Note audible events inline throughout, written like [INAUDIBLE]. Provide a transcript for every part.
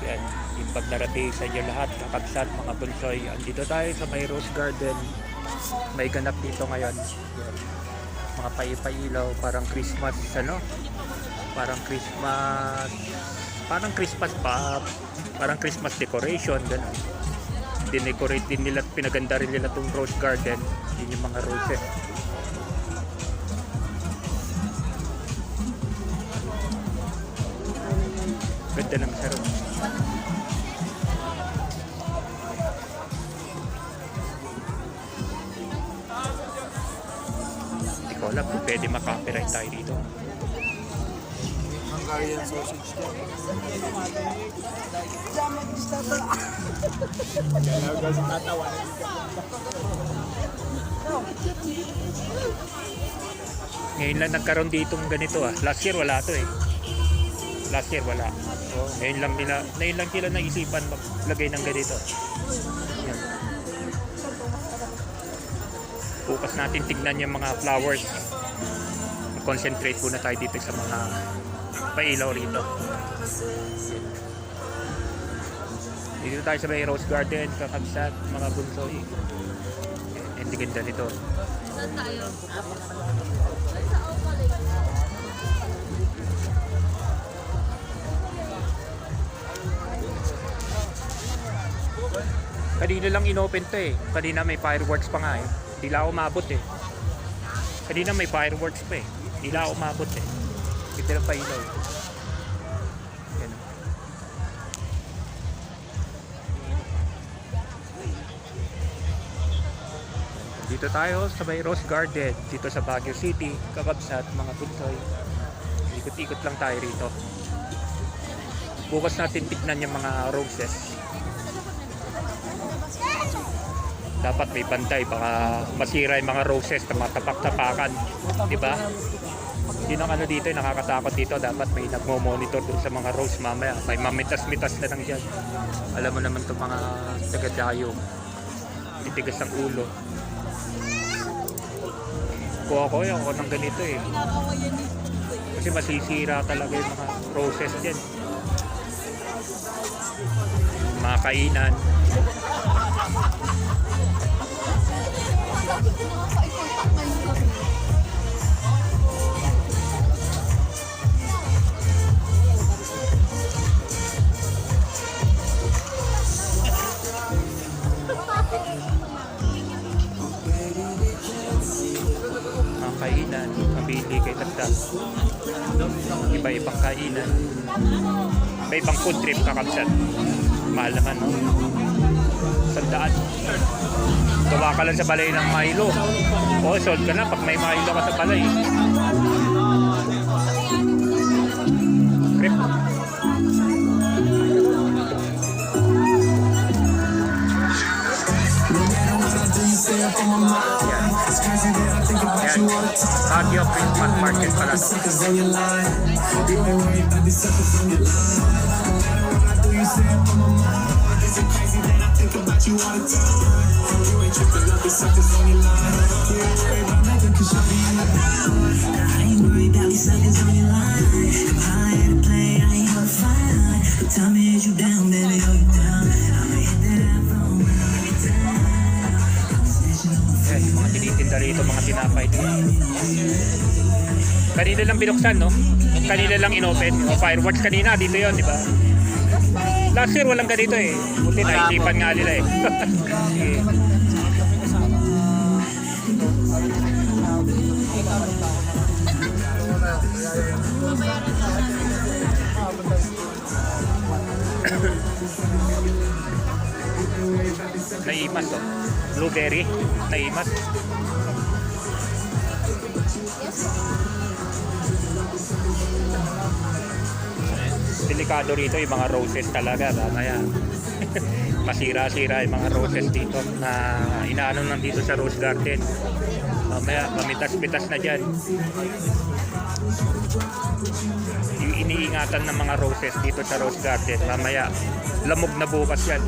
Yan, yung pag narating sa inyo lahat, kakabsat, mga bunsoy. Andito tayo sa may Rose Garden. May ganap dito ngayon. Yan. Mga paipailaw, parang Christmas, ano? Parang Christmas, parang Christmas pa, parang Christmas decoration, gano'n. Dinecorate din nila, pinaganda rin nila itong Rose Garden. Yun yung mga roses. Ganda lang sa makapiright tayo dito. Hungarian sausage katawan. Ngayon lang nagkaroon ditong ganito ah. Last year wala to eh. Last year wala. So, ngayon lang nila, ngayon lang sila naisipan maglagay ng ganito. Yan. Bukas natin tignan yung mga flowers. Concentrate muna tayo dito sa mga pailaw rito. Dito tayo sa may Rose Garden, kakabsat, mga bunsoy. Hindi ganda nito. Saan tayo? Kanina lang inopen to eh. Kanina may fireworks pa nga eh. Hindi lang umabot eh. Kanina may fireworks pa eh. Hindi ako umabot eh. Ito lang pa ilaw. Yan. Dito tayo sa may Rose Garden. Dito sa Baguio City. Kakabsat, mga punsoy. Ikot-ikot lang tayo rito. Bukas natin tignan yung mga roses. dapat may bantay baka masira yung mga roses na matapak-tapakan di ba yun ang ano dito nakakatakot dito. Dapat may nagmo-monitor dun sa mga rose mamaya. May mamitas-mitas na lang dyan. Alam mo naman itong mga taga-dayo. Titigas ang ulo. Kuha ko yung ako ng ganito eh. Kasi masisira talaga yung mga roses dyan. Mga kainan Iba-ibang food trip kakabsat. Mahal naman, no? Sandaan. Gawa ka lang sa balay ng Milo. O, sold ka na pag may Milo ka sa balay. Trip. Yan. Yan. Baguio Christmas Market pala to. Tell dito. Kanina lang binuksan, no? Kanina lang inopen. O fireworks kanina, dito yon di ba? Last year walang ganito eh. Buti naisipan nga nila eh. [LAUGHS] Naimas oh. Blueberry. Naimas. Delikado rito yung mga roses talaga. Mamaya. [LAUGHS] Masira-sira yung mga roses dito na inaano lang dito sa rose garden. Mamaya, pamitas-pitas na dyan. Yung iniingatan ng mga roses dito sa rose garden. Mamaya, lamog na bukas yan.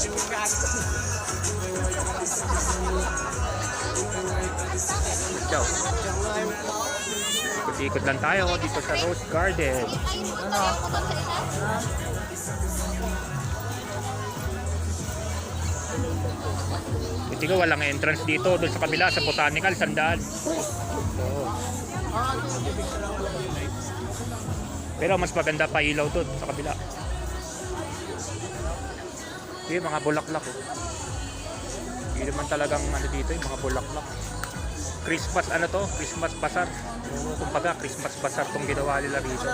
Ciao. Ikot-ikot lang tayo dito sa Rose Garden. Buti ko walang entrance dito doon sa kabila sa botanical sandaan. Oo. Pero mas maganda pa ilaw doon sa kabila. Yung mga bulaklak oh. Hindi naman talagang ano dito yung mga bulaklak. Christmas ano to? Christmas bazaar. Oo, kumbaga Christmas bazaar tong ginawa nila rito.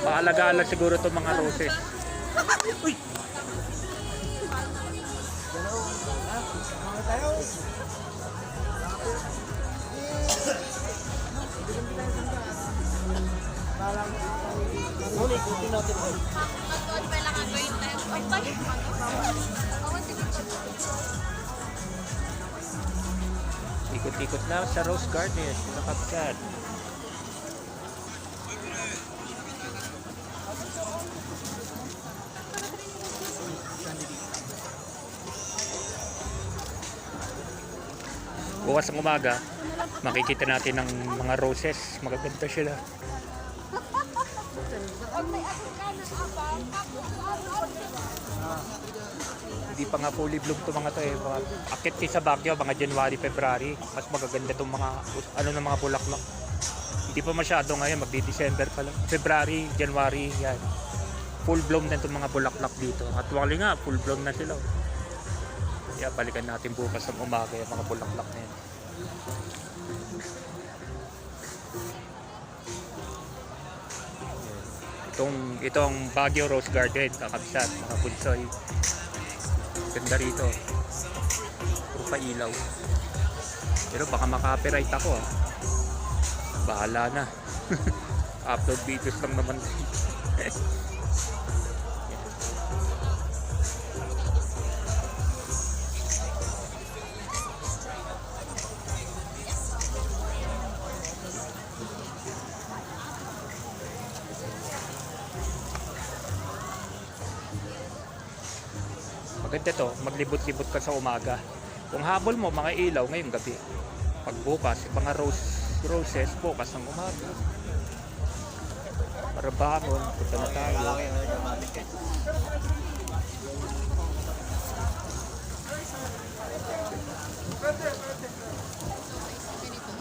Paalagaan lang siguro tong mga roses. [LAUGHS] Uy! Matuod pa Ikot-ikot na sa Rose Garden, nakapkat. Bukas ng umaga, makikita natin ng mga roses. Magaganda sila. Hindi pa nga fully bloom to mga to eh. Mga, akit kay sa Baguio, mga January, February. Mas magaganda tong mga, ano ng mga bulaklak. Hindi pa masyado ngayon, magdi-December pa lang. February, January, yan. Full bloom na itong mga bulaklak dito. At wali nga, full bloom na sila. Kaya balikan natin bukas ng umaga yung mga bulaklak na yan. Itong, itong Baguio Rose Garden, kakabsat, mga bunsoy. Ganda rito. Puro pa ilaw. Pero baka maka-copyright ako ah. Bahala na. [LAUGHS] Upload videos lang naman. [LAUGHS] Maganda to, maglibot-libot ka sa umaga. Kung habol mo, mga ilaw ngayong gabi. Pag bukas, mga rose, roses, bukas ng umaga. Para bangon, punta na tayo.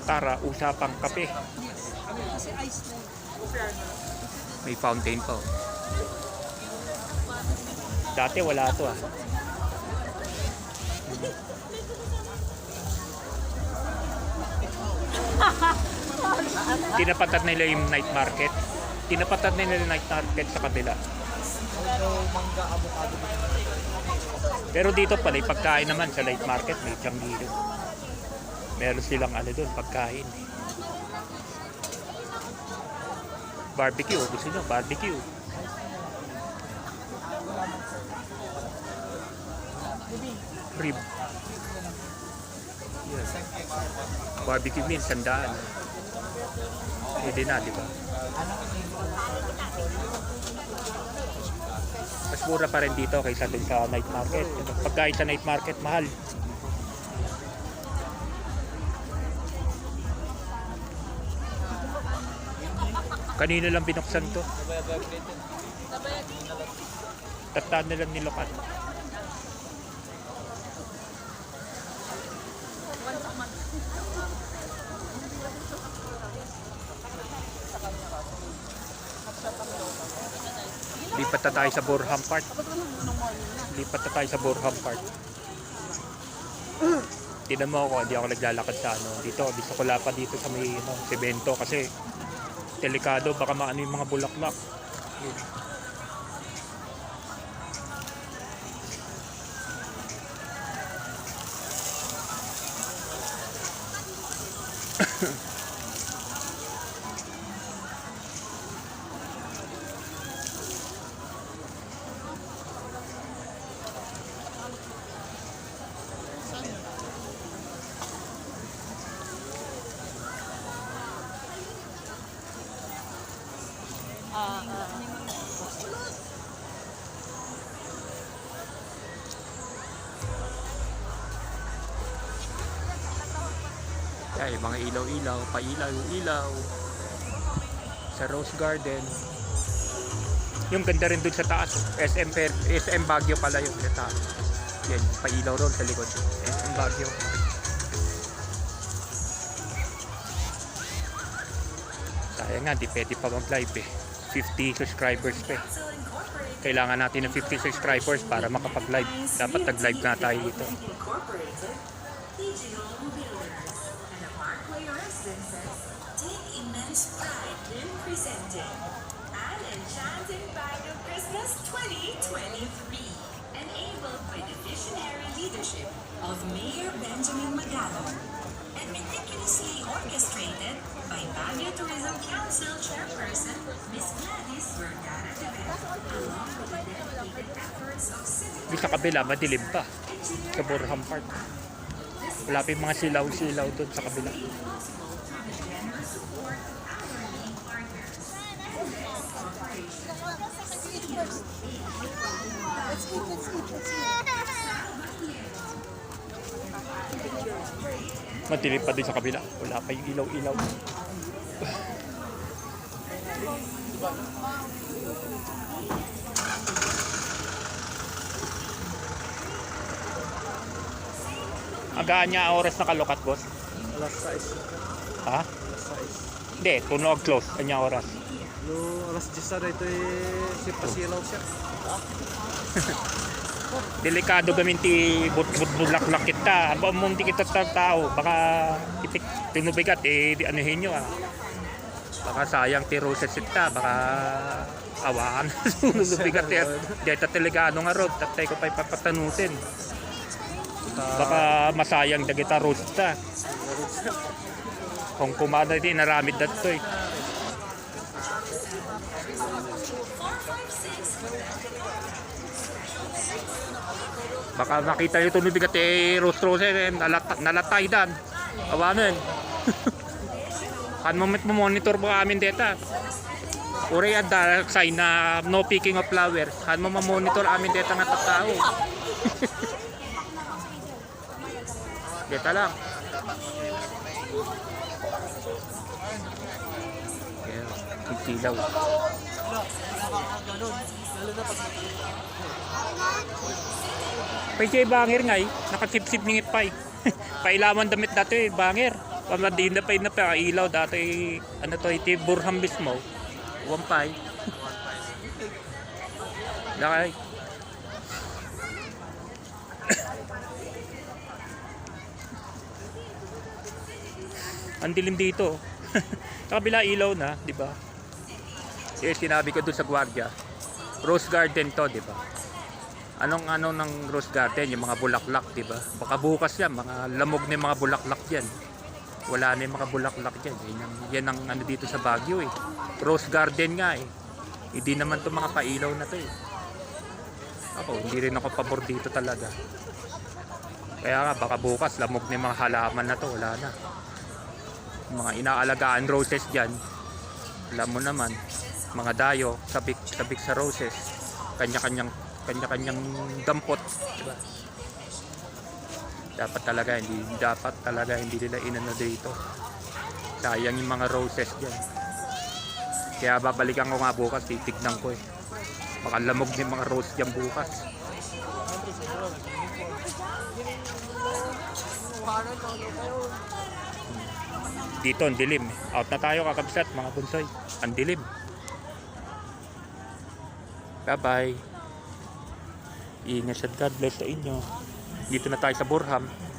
Tara, usapang kape. May fountain pa. Dati wala to ah. Tinapatad nila yung night market. Tinapatad nila yung night market sa kabila. Pero dito pala, yung pagkain naman sa night market, may Changgilo. Meron silang ano doon, pagkain. Barbecue, gusto nyo, barbecue. Rib. Yes. Barbecue meal, sandaan. Pwede na, di ba? Mas mura pa rin dito kaysa dun sa night market. Pagkain sa night market, mahal. Kanina lang binuksan to. Tataan na lang nilokan. Lipat na tayo sa Borham Park. Lipat na tayo sa Borham Park. Tinan mo ako, hindi ako naglalakad sa ano. Dito, gusto ko pa dito sa may ano, semento kasi delikado, baka maano yung mga bulaklak. Yun. Ay, mga ilaw-ilaw, pailaw-ilaw. Sa Rose Garden. Yung ganda rin dun sa taas. Oh. SM, SM Baguio pala yung sa taas. Yan, pailaw ron sa likod. SM Baguio. Sayang nga, di pwede pa mag-live eh. 50 subscribers pa eh. Kailangan natin ng 50 subscribers para makapag-live. Dapat nag-live na tayo dito. Incorporated, digital builders, and a Parkway Residences take immense pride in presenting an enchanting bag of Christmas 2023, enabled by the visionary leadership of Mayor Benjamin Magalong Di sa kabila, madilim pa. Sa Burham Park. Wala pa mga silaw-silaw doon sa kabila. Let's. Madilim pa din sa kabila. Wala pa yung ilaw-ilaw. Agaan niya oras na kalukat, boss? Alas 6. Ha? Alas Hindi, tunog close. Kanya oras. 6. No, alas 10 na ito eh, si pasilaw siya. [LAUGHS] Delikado gaminti but but bulaklak kita. Aba munti kita ta tao. Baka itik tinubigat eh di anuhin nyo ah. Baka sayang ti roses kita. Baka awaan. Tinubigat eh. Dito delikado nga rod. Tatay ko pa ipapatanusin. Baka masayang dagita rose ta. Kung kumano di naramid dat to eh. Baka makita nyo tumibigat eh rose rose eh nalat nalatay dan. Awanan. [LAUGHS] kan moment mo monitor mo amin data. Uri at dark sign na no picking of flowers. Kan mo monitor amin data nga tao. [LAUGHS] data lang. Yeah, titilaw. Pwede banger nga eh. Nakasip-sip ningit pa eh. [LAUGHS] Pailaman damit dati eh, banger. Pamadin na pa na pa ilaw dati ano to iti Burham mismo. Wampay. Lakay. [COUGHS] Ang dilim dito. [LAUGHS] sa kabila ilaw na, di ba? Eh, sinabi ko doon sa gwardiya. Rose garden to, di ba? Anong ano ng rose garden, yung mga bulaklak, di ba? Baka bukas yan, mga lamog yung mga bulaklak yan. Wala na yung mga bulaklak yan. Ang, yan ang ano dito sa Baguio eh. Rose garden nga eh. Hindi naman to mga pailaw na to eh. Ako, hindi rin ako pabor dito talaga. Kaya nga, baka bukas, lamog na mga halaman na to, wala na. Mga inaalagaan roses dyan, alam mo naman, mga dayo, sabik, sabik sa roses, kanya-kanyang kanya-kanyang dampot, di ba? Dapat talaga hindi dapat talaga hindi nila inano dito. Sayang yung mga roses diyan. Kaya babalikan ko nga bukas, titignan ko eh. Baka lamog yung mga rose diyan bukas. Dito ang dilim. Out na tayo kakabsat mga bunsoy. Ang dilim. Bye-bye. Ingat at God bless sa inyo. Dito na tayo sa Burham.